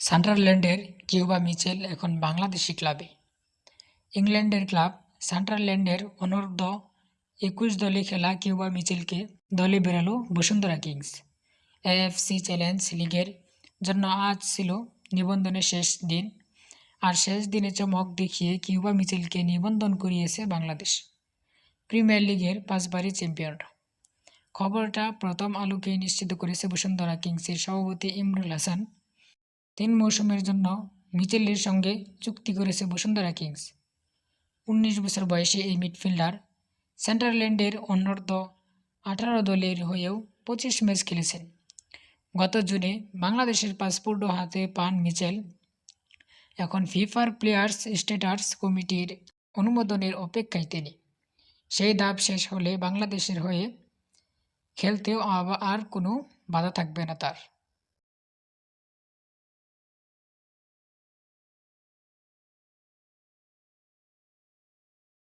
সান্ডারল্যান্ডের Cuba Mitchell এখন বাংলাদেশি ক্লাবে। ইংল্যান্ডের ক্লাব সান্ডারল্যান্ডের অনূর্ধ্ব একুশ দলে খেলা কিউবা মিচেলকে দলে বেরালো বসুন্ধরা কিংস। এএফসি চ্যালেঞ্জ লিগের জন্য আজ ছিল নিবন্ধনের শেষ দিন, আর শেষ দিনে চমক দেখিয়ে কিউবা মিচেলকে নিবন্ধন করিয়েছে বাংলাদেশ, প্রিমিয়ার লিগের পাঁচবারই চ্যাম্পিয়নরা খবরটা প্রথম আলোকেই নিশ্চিত করেছে বসুন্ধরা কিংসের সভাপতি ইমরুল হাসান। তিন মৌসুমের জন্য মিচেলের সঙ্গে চুক্তি করেছে বসুন্ধরা কিংস। উনিশ বছর বয়সে এই মিডফিল্ডার সেন্টারল্যান্ডের অনূর্ধ্ব আঠারো দলের হয়েও পঁচিশ ম্যাচ খেলেছেন। গত জুনে বাংলাদেশের পাসপোর্টও হাতে পান মিচেল। এখন ফিফার প্লেয়ার্স স্ট্যাটাস কমিটির অনুমোদনের অপেক্ষায় তিনি। সেই ধাপ শেষ হলে বাংলাদেশের হয়ে খেলতেও আর কোনো বাধা থাকবে না তার।